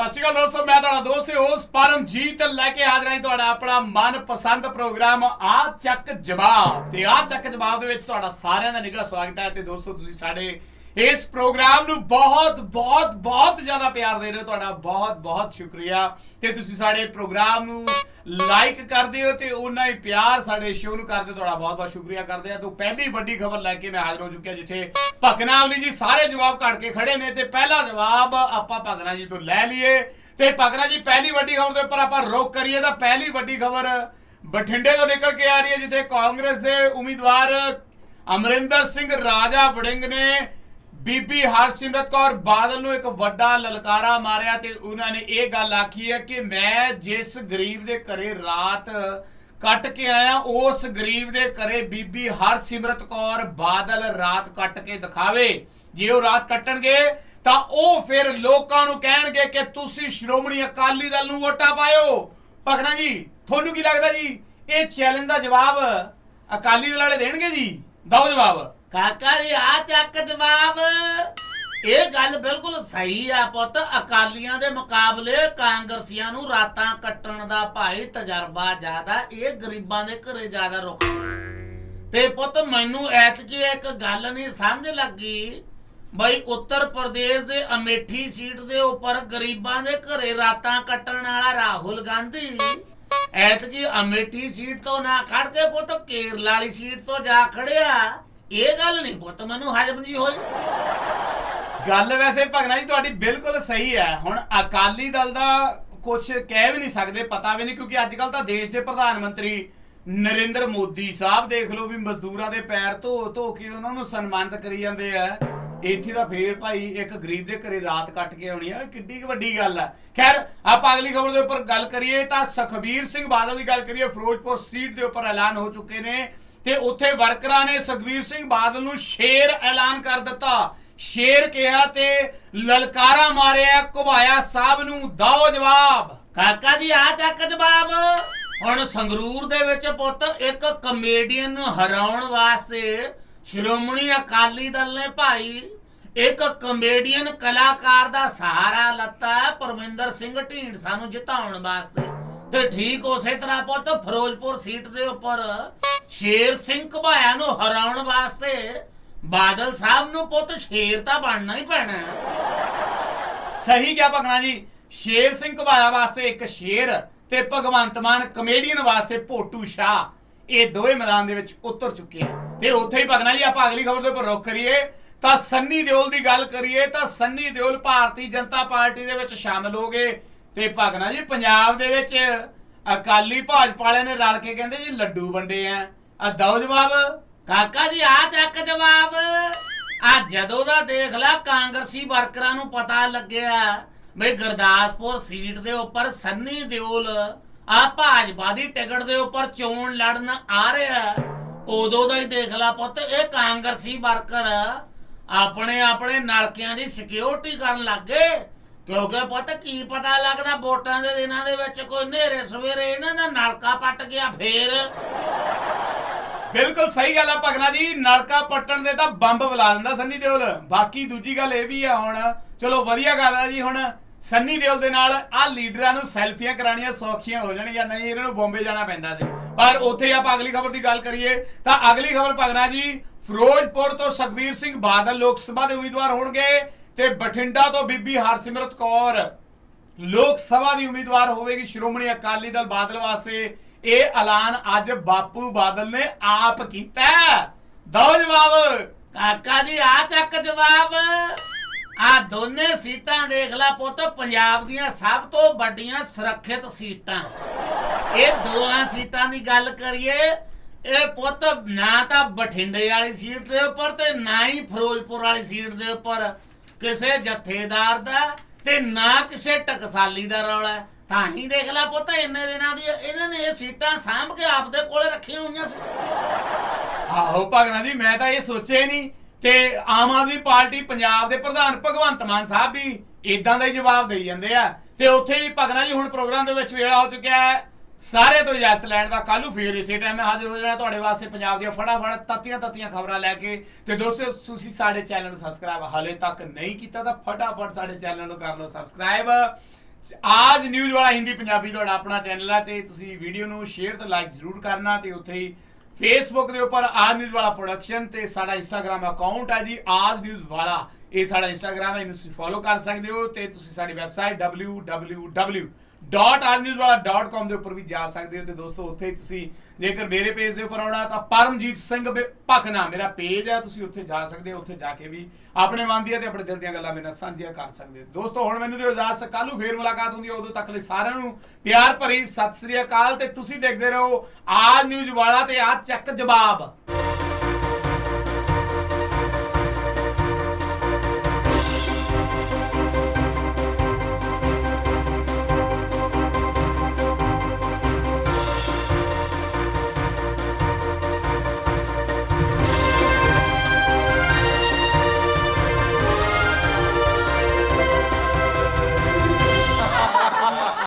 ਸਤਿ ਸ਼੍ਰੀ ਅਕਾਲ ਦੋਸਤੋ, ਮੈਂ ਤੁਹਾਡਾ ਦੋਸਤ ਹੋਸਟ ਪਰਮਜੀਤ ਲੈ ਕੇ ਹਾਜ਼ਰ ਹਾਂ ਤੁਹਾਡਾ ਆਪਣਾ ਮਨਪਸੰਦ ਪ੍ਰੋਗਰਾਮ, ਆ ਚੱਕ ਜਵਾਬ। ਤੇ ਆ ਚੱਕ ਜਵਾਬ ਦੇ ਵਿੱਚ ਤੁਹਾਡਾ ਸਾਰਿਆਂ ਦਾ ਨਿੱਘਾ ਸਵਾਗਤ ਹੈ ਤੇ ਦੋਸਤੋ, ਤੁਸੀਂ ਸਾਡੇ ਇਸ ਪ੍ਰੋਗਰਾਮ ਨੂੰ ਬਹੁਤ ਬਹੁਤ ਬਹੁਤ ਜ਼ਿਆਦਾ ਪਿਆਰ ਦੇ ਰਹੇ ਹੋ। ਤੁਹਾਡਾ ਬਹੁਤ ਬਹੁਤ ਸ਼ੁਕਰੀਆ। ਤੇ ਤੁਸੀਂ ਸਾਡੇ ਪ੍ਰੋਗਰਾਮ ਨੂੰ ਲਾਈਕ ਕਰਦੇ ਹੋ ਤੇ ਉਹਨਾਂ ਹੀ ਪਿਆਰ ਸਾਡੇ ਸ਼ੋਅ ਨੂੰ ਕਰਦੇ ਤੁਹਾਡਾ ਬਹੁਤ ਬਹੁਤ ਸ਼ੁਕਰੀਆ ਕਰਦੇ ਆ। ਤੋਂ ਪਹਿਲੀ ਵੱਡੀ ਖਬਰ ਲੈ ਕੇ ਮੈਂ ਹਾਜ਼ਰ ਹੋ ਚੁੱਕਿਆ ਜਿੱਥੇ ਭਗਨਾਵਲੀ ਜੀ ਸਾਰੇ ਜਵਾਬ ਕੱਢ ਕੇ ਖੜੇ ਨੇ ਤੇ ਪਹਿਲਾ ਜਵਾਬ ਆਪਾਂ ਭਗਨਾ ਜੀ ਤੋਂ ਲੈ ਲਈਏ। ਤੇ ਭਗਨਾ ਜੀ, ਪਹਿਲੀ ਵੱਡੀ ਖਬਰ ਦੇ ਉੱਪਰ ਆਪਾਂ ਰੋਕ ਕਰੀਏ ਤਾਂ ਪਹਿਲੀ ਵੱਡੀ ਖਬਰ ਬਠਿੰਡੇ ਤੋਂ ਨਿਕਲ ਕੇ ਆ ਰਹੀ ਹੈ, ਜਿੱਥੇ ਕਾਂਗਰਸ ਦੇ ਉਮੀਦਵਾਰ ਅਮਰਿੰਦਰ ਸਿੰਘ ਰਾਜਾ ਵੜਿੰਗ ਨੇ ਬੀਬੀ ਹਰਸਿਮਰਤ ਕੌਰ ਬਾਦਲ ਨੂੰ ਇੱਕ ਵੱਡਾ ਲਲਕਾਰਾ ਮਾਰਿਆ ਤੇ ਉਹਨਾਂ ਨੇ ਇਹ ਗੱਲ ਆਖੀ ਹੈ ਕਿ ਮੈਂ ਜਿਸ ਗਰੀਬ ਦੇ ਘਰੇ ਰਾਤ ਕੱਟ ਕੇ ਆਇਆ, ਉਸ ਗਰੀਬ ਦੇ ਘਰੇ ਬੀਬੀ ਹਰਸਿਮਰਤ ਕੌਰ ਬਾਦਲ ਰਾਤ ਕੱਟ ਕੇ ਦਿਖਾਵੇ। ਜੇ ਉਹ ਰਾਤ ਕੱਟਣਗੇ, ਤਾਂ ਉਹ ਫਿਰ ਲੋਕਾਂ ਨੂੰ ਕਹਿਣਗੇ ਕਿ ਤੁਸੀਂ ਸ਼੍ਰੋਮਣੀ ਅਕਾਲੀ ਦਲ ਨੂੰ ਵੋਟਾਂ ਪਾਇਓ। ਭਗਨਾ ਜੀ, ਤੁਹਾਨੂੰ ਕੀ ਲੱਗਦਾ ਜੀ? ਇਹ ਚੈਲੰਜ ਦਾ ਜਵਾਬ ਅਕਾਲੀ ਦਲ ਵਾਲੇ ਦੇਣਗੇ ਜੀ? ਦਓ ਜਵਾਬ। ਕਾਕਾ ਜੀ, ਆ ਚੱਕ ਜਵਾਬ। ਇਹ ਗੱਲ ਬਿਲਕੁਲ ਸਹੀ ਆ ਪੁੱਤ। ਅਕਾਲੀਆਂ ਦੇ ਮੁਕਾਬਲੇ ਕਾਂਗਰਸੀਆਂ ਨੂੰ ਰਾਤਾਂ ਕੱਟਣ ਦਾ ਭਾਈ ਤਜਰਬਾ ਜ਼ਿਆਦਾ, ਇਹ ਗਰੀਬਾਂ ਦੇ ਘਰੇ ਜ਼ਿਆਦਾ ਰੁਕ ਤੇ ਪੁੱਤ, ਮੈਨੂੰ ਐਤਕੀ ਇੱਕ ਗੱਲ ਨਹੀਂ ਸਮਝ ਲੱਗੀ। ਬਈ ਉੱਤਰ ਪ੍ਰਦੇਸ਼ ਦੇ ਅਮੇਠੀ ਸੀਟ ਦੇ ਉੱਪਰ ਗਰੀਬਾਂ ਦੇ ਘਰੇ ਰਾਤਾਂ ਕੱਟਣ ਵਾਲਾ ਰਾਹੁਲ ਗਾਂਧੀ, ਐਤਕੀ ਅਮੇਠੀ ਸੀਟ ਤੋਂ ਨਾ ਖੜ ਕੇ ਪੁੱਤ, ਕੇਰਲਾ ਵਾਲੀ ਸੀਟ ਤੋਂ ਜਾ ਖੜਿਆ ਇਹ ਗੱਲ ਨਹੀਂ ਪੁੱਤ, ਮੈਨੂੰ ਹਜਮ ਜੀ ਹੋਈ। ਗੱਲ ਵੈਸੇ ਭਗਨਾ ਜੀ, ਤੁਹਾਡੀ ਬਿਲਕੁਲ ਸਹੀ ਹੈ। ਹੁਣ ਅਕਾਲੀ ਦਲ ਦਾ ਕੁਝ ਕਹਿ ਵੀ ਨਹੀਂ ਸਕਦੇ, ਪਤਾ ਵੀ ਨਹੀਂ, ਕਿਉਂਕਿ ਅੱਜ ਕੱਲ ਤਾਂ ਦੇਸ਼ ਦੇ ਪ੍ਰਧਾਨ ਮੰਤਰੀ ਨਰਿੰਦਰ ਮੋਦੀ ਸਾਹਿਬ ਦੇਖ ਲਓ ਵੀ ਮਜ਼ਦੂਰਾਂ ਦੇ ਪੈਰ ਧੋ ਧੋ ਕੇ ਉਹਨਾਂ ਨੂੰ ਸਨਮਾਨਿਤ ਕਰੀ ਜਾਂਦੇ ਆ। ਇੱਥੇ ਤਾਂ ਫੇਰ ਭਾਈ ਇੱਕ ਗਰੀਬ ਦੇ ਘਰੇ ਰਾਤ ਕੱਟ ਕੇ ਆਉਣੀ ਆ, ਇਹ ਕਿੱਡੀ ਵੱਡੀ ਗੱਲ ਆ। ਖੈਰ, ਆਪਾਂ ਅਗਲੀ ਖਬਰ ਦੇ ਉੱਪਰ ਗੱਲ ਕਰੀਏ ਤਾਂ ਸੁਖਬੀਰ ਸਿੰਘ ਬਾਦਲ ਦੀ ਗੱਲ ਕਰੀਏ, ਫਿਰੋਜ਼ਪੁਰ ਸੀਟ ਦੇ ਉੱਪਰ ਐਲਾਨ ਹੋ ਚੁੱਕੇ ਨੇ। ਤੇ ਉੱਥੇ ਵਰਕਰਾਂ ਨੇ ਸੁਖਬੀਰ ਸਿੰਘ ਬਾਦਲ ਨੂੰ ਸ਼ੇਰ ਐਲਾਨ ਕਰ ਦਿੱਤਾ। ਸ਼ੇਰ ਕਿਹਾ ਤੇ ਲਲਕਾਰਾ ਮਾਰਿਆ, ਘੁਬਾਇਆ ਸਾਹਿਬ ਨੂੰ। ਦਿਓ ਜਵਾਬ। ਕਾਕਾ ਜੀ, ਆ ਚੱਕ ਜਵਾਬ। ਹੁਣ ਸੰਗਰੂਰ ਦੇ ਵਿੱਚ ਪੁੱਤ ਇੱਕ ਕਮੇਡੀਅਨ ਨੂੰ ਹਰਾਉਣ ਵਾਸਤੇ ਸ਼੍ਰੋਮਣੀ ਅਕਾਲੀ ਦਲ ਨੇ ਭਾਈ ਇੱਕ ਕਮੇਡੀਅਨ ਕਲਾਕਾਰ ਦਾ ਸਹਾਰਾ ਲੱਤਾ ਪਰਮਿੰਦਰ ਸਿੰਘ ਢੀਂਡਸਾ ਨੂੰ ਜਿਤਾਉਣ ਵਾਸਤੇ। ਤੇ ਠੀਕ ਉਸੇ ਤਰ੍ਹਾਂ ਪੁੱਤ, ਫਿਰੋਜ਼ਪੁਰ ਸੀਟ ਦੇ ਉੱਪਰ ਸ਼ੇਰ ਸਿੰਘ ਘਬਾਇਆ ਨੂੰ ਹਰਾਉਣ ਵਾਸਤੇ ਬਾਦਲ ਸਾਹਿਬ ਨੂੰ ਪੁੱਤ ਸ਼ੇਰ ਤਾਂ ਬਣਨਾ ਹੀ ਪੈਣਾ। ਸਹੀ ਗਿਆ ਭਗਨਾ ਜੀ। ਸ਼ੇਰ ਸਿੰਘ ਘੁਬਾਇਆ ਵਾਸਤੇ ਇੱਕ ਸ਼ੇਰ ਤੇ ਭਗਵੰਤ ਮਾਨ ਕਮੇਡੀਅਨ ਵਾਸਤੇ ਭੋਟੂ ਸ਼ਾਹ। ਇਹ ਦੋਵੇਂ ਮੈਦਾਨ ਦੇ ਵਿੱਚ ਉਤਰ ਚੁੱਕੇ ਆ। ਤੇ ਉੱਥੇ ਹੀ ਭਗਨਾ ਜੀ, ਆਪਾਂ ਅਗਲੀ ਖਬਰ ਦੇ ਉੱਪਰ ਰੁਕ ਕਰੀਏ। ਤਾਂ ਸੰਨੀ ਦਿਓਲ ਦੀ ਗੱਲ ਕਰੀਏ ਤਾਂ ਸੰਨੀ ਦਿਓਲ ਭਾਰਤੀ ਜਨਤਾ ਪਾਰਟੀ ਦੇ ਵਿੱਚ ਸ਼ਾਮਲ ਹੋ ਗਏ। ਤੇ ਭਗਨਾ ਜੀ, ਪੰਜਾਬ ਦੇ ਵਿੱਚ ਅਕਾਲੀ ਭਾਜਪਾ ਵਾਲਿਆਂ ਨੇ ਰਲ ਕੇ ਕਹਿੰਦੇ ਜੀ, ਲੱਡੂ ਵੰਡੇ ਆ। ਆ ਦਿਓ ਜਵਾਬ। ਕਾਕਾ ਜੀ, ਆ ਚੱਕ ਜਵਾਬ। ਆ ਜਦੋਂ ਦਾ ਦੇਖ ਲੈ, ਕਾਂਗਰਸੀ ਵਰਕਰਾਂ ਨੂੰ ਪਤਾ ਲੱਗਿਆ, ਬਈ ਗੁਰਦਾਸਪੁਰ ਸੀਟ ਦੇ ਉੱਪਰ ਸੰਨੀ ਦਿਓਲ, ਆ ਭਾਜਪਾ ਦੀ ਟਿਕਟ ਦੇ ਉੱਪਰ ਚੋਣ ਲੜਨ ਆ ਰਿਹਾ। ਉਦੋਂ ਦਾ ਹੀ ਦੇਖ ਲੈ ਪੁੱਤ, ਇਹ ਕਾਂਗਰਸੀ ਵਰਕਰ ਆਪਣੇ ਆਪਣੇ ਨਲਕਿਆਂ ਦੀ ਸਿਕਿਉਰਿਟੀ ਕਰਨ ਲੱਗੇ ਕਿਉਂਕਿ ਪੁੱਤ ਕੀ ਪਤਾ ਲੱਗਦਾ ਵੋਟਾਂ ਦੇ ਦਿਨਾਂ ਦੇ ਵਿੱਚ ਕੋਈ ਨੇਰੇ ਸਵੇਰੇ ਇਹਨਾਂ ਦਾ ਨਲਕਾ ਪੱਟ ਗਿਆ ਫੇਰ? ਬਿਲਕੁਲ ਸਹੀ ਗੱਲ ਆ ਭਗਨਾ ਜੀ, ਨਲਕਾ ਪੱਟਣ ਦੇ ਤਾਂ ਬੰਬ ਬੁਲਾ ਦਿੰਦਾ ਸੰਨੀ ਦਿਓਲ। ਬਾਕੀ ਦੂਜੀ ਗੱਲ ਇਹ ਵੀ ਆ ਹੁਣ, ਚਲੋ ਵਧੀਆ ਗੱਲ ਆ ਜੀ ਹੁਣ, ਸੰਨੀ ਦਿਓਲ ਦੇ ਨਾਲ ਆ ਲੀਡਰਾਂ ਨੂੰ ਸੈਲਫੀਆਂ ਕਰਾਣੀਆਂ ਸੌਖੀਆਂ ਹੋ ਜਾਣਗੀਆਂ, ਨਹੀਂ ਇਹਨਾਂ ਨੂੰ ਬੰਬੇ ਜਾਣਾ ਪੈਂਦਾ ਸੀ। ਪਰ ਉੱਥੇ ਆਪਾਂ ਅਗਲੀ ਖਬਰ ਦੀ ਗੱਲ ਕਰੀਏ, ਤਾਂ ਅਗਲੀ ਖਬਰ ਭਗਨਾ ਜੀ, ਫਿਰੋਜ਼ਪੁਰ ਤੋਂ ਸੁਖਬੀਰ ਸਿੰਘ ਬਾਦਲ ਲੋਕ ਸਭਾ ਦੇ ਉਮੀਦਵਾਰ ਹੋਣਗੇ। ਤੇ ਬਠਿੰਡਾ ਤੋਂ ਬੀਬੀ ਹਰਸਿਮਰਤ ਕੌਰ, ਲੋਕ ਸਭਾ ਦੀ ਉਮੀਦਵਾਰ ਹੋਵੇਗੀ ਸ਼੍ਰੋਮਣੀ ਅਕਾਲੀ ਦਲ ਬਾਦਲ ਵਾਸਤੇ। ਇਹ ਐਲਾਨ ਅੱਜ ਬਾਪੂ ਬਾਦਲ ਨੇ ਆਪ ਕੀਤਾ ਹੈ। ਜਵਾਬ। ਕਾਕਾ ਜੀ, ਆ ਚੱਕ ਜਵਾਬ। ਆ ਦੋਨੇ ਸੀਟਾਂ ਦੇਖ ਲੈ ਪੁੱਤ, ਪੰਜਾਬ ਦੀਆਂ ਸਭ ਤੋਂ ਵੱਡੀਆਂ ਸੁਰੱਖਿਅਤ ਸੀਟਾਂ। ਇਹ ਦੋਹਾਂ ਸੀਟਾਂ ਦੀ ਗੱਲ ਕਰੀਏ, ਇਹ ਪੁੱਤ ਨਾ ਤਾਂ ਬਠਿੰਡੇ ਵਾਲੀ ਸੀਟ ਦੇ ਉੱਪਰ ਤੇ ਨਾ ਹੀ ਫਿਰੋਜ਼ਪੁਰ ਵਾਲੀ ਸੀਟ ਦੇ ਉੱਪਰ। ਕਿਸੇ ਜਥੇਦਾਰ ਦਾ ਤੇ ਨਾ ਕਿਸੇ ਟਕਸਾਲੀ ਦਾ ਰੌਲਾ ਤਾਂ ਹੀ ਦੇਖ ਲੈ ਪੁੱਤ, ਇੰਨੇ ਦਿਨਾਂ ਦੀ ਇਹਨਾਂ ਨੇ ਇਹ ਸੀਟਾਂ ਸਾਂਭ ਕੇ ਆਪਦੇ ਕੋਲੇ ਰੱਖੀਆਂ ਹੋਈਆਂ ਸੀ। ਆਹੋ ਭਗਨਾ ਜੀ, ਮੈਂ ਤਾਂ ਇਹ ਸੋਚਿਆ ਹੀ ਨਹੀਂ ਤੇ ਆਮ ਆਦਮੀ ਪਾਰਟੀ ਪੰਜਾਬ ਦੇ ਪ੍ਰਧਾਨ ਭਗਵੰਤ ਮਾਨ ਸਾਹਿਬ ਵੀ ਇਦਾਂ ਦਾ ਹੀ ਜਵਾਬ ਦੇਈ ਜਾਂਦੇ ਆ। ਤੇ ਉੱਥੇ ਹੀ ਭਗਨਾ ਜੀ ਹੁਣ ਪ੍ਰੋਗਰਾਮ ਦੇ ਵਿੱਚ ਵੇਲਾ ਹੋ ਚੁੱਕਿਆ ਹੈ। ਸਾਰੇ ਤੋਂ ਇਜਾਜ਼ਤ ਲੈਣ ਦਾ ਕੱਲ ਨੂੰ ਫੇਰ ਇਸੇ ਟਾਈਮ ਹਾਜ਼ਰ ਹੋ ਜਾਣਾ ਤੁਹਾਡੇ ਵਾਸਤੇ ਪੰਜਾਬ ਦੀਆਂ ਫਟਾਫਟ ਤਤੀਆਂ ਤਤੀਆਂ ਖਬਰਾਂ ਲੈ ਕੇ। ਤੇ ਦੋਸਤੋ, ਤੁਸੀਂ ਸਾਡੇ ਚੈਨਲ ਨੂੰ ਸਬਸਕ੍ਰਾਈਬ ਹਾਲੇ ਤੱਕ ਨਹੀਂ ਕੀਤਾ ਤਾਂ ਫਟਾਫਟ ਸਾਡੇ ਚੈਨਲ ਨੂੰ ਕਰ ਲਓ ਸਬਸਕ੍ਰਾਈਬ ਆਜ ਨਿਊਜ਼ ਵਾਲਾ ਹਿੰਦੀ ਪੰਜਾਬੀ ਤੁਹਾਡਾ ਆਪਣਾ ਚੈਨਲ ਹੈ ਤੇ ਤੁਸੀਂ ਵੀਡੀਓ ਨੂੰ ਸ਼ੇਅਰ ਤੇ ਲਾਈਕ ਜ਼ਰੂਰ ਕਰਨਾ ਤੇ ਉੱਥੇ ਹੀ ਫੇਸਬੁੱਕ ਦੇ ਉੱਪਰ ਆਜ ਨਿਊਜ਼ ਵਾਲਾ ਪ੍ਰੋਡਕਸ਼ਨ ਤੇ ਸਾਡਾ ਇੰਸਟਾਗ੍ਰam ਅਕਾਊਂਟ ਹੈ ਜੀ, ਆਜ ਨਿਊਜ਼ ਵਾਲਾ। ਇਹ ਸਾਡਾ ਇੰਸਟਾਗ੍ਰam ਹੈ, ਇਹਨੂੰ ਤੁਸੀਂ ਫੋਲੋ ਕਰ ਸਕਦੇ ਹੋ ਤੇ ਤੁਸੀਂ ਸਾਡੀ ਵੈਬਸਾਈਟ www.ajnewswala.com ਦੇ ਉੱਪਰ ਵੀ ਜਾ ਸਕਦੇ ਹੋ ਤੇ ਦੋਸਤੋ ਉੱਥੇ ਤੁਸੀਂ ਜੇਕਰ ਮੇਰੇ ਪੇਜ ਦੇ ਉੱਪਰ ਆਉਣਾ ਤਾਂ ਪਰਮਜੀਤ ਸਿੰਘ ਬ- ਮੇਰਾ ਪੇਜ ਹੈ ਤੁਸੀਂ ਉੱਥੇ ਜਾ ਸਕਦੇ ਹੋ ਉੱਥੇ ਜਾ ਕੇ ਵੀ ਆਪਣੇ ਮਨ ਦੀਆਂ ਤੇ ਆਪਣੇ ਦਿਲ ਦੀਆਂ ਗੱਲਾਂ ਮੇਰੇ ਨਾਲ ਸਾਂਝੀਆਂ ਕਰ ਸਕਦੇ ਹੋ ਦੋਸਤੋ ਹੁਣ ਮੈਨੂੰ ਦਿਓ ਇਜਾਜ਼ਤ ਕੱਲ ਨੂੰ ਫੇਰ ਮੁਲਾਕਾਤ ਹੁੰਦੀ ਹੈ ਉਦੋਂ ਤੱਕ ਲਈ ਸਾਰਿਆਂ ਨੂੰ ਪਿਆਰ ਭਰੀ ਸਤਿ ਸ੍ਰੀ ਅਕਾਲ ਤੇ ਤੁਸੀਂ ਦੇਖਦੇ ਰਹੋ ਆਜ ਨਿਊਜ਼ ਵਾਲਾ ਤੇ ਆ ਚੱਕ ਜਵਾਬ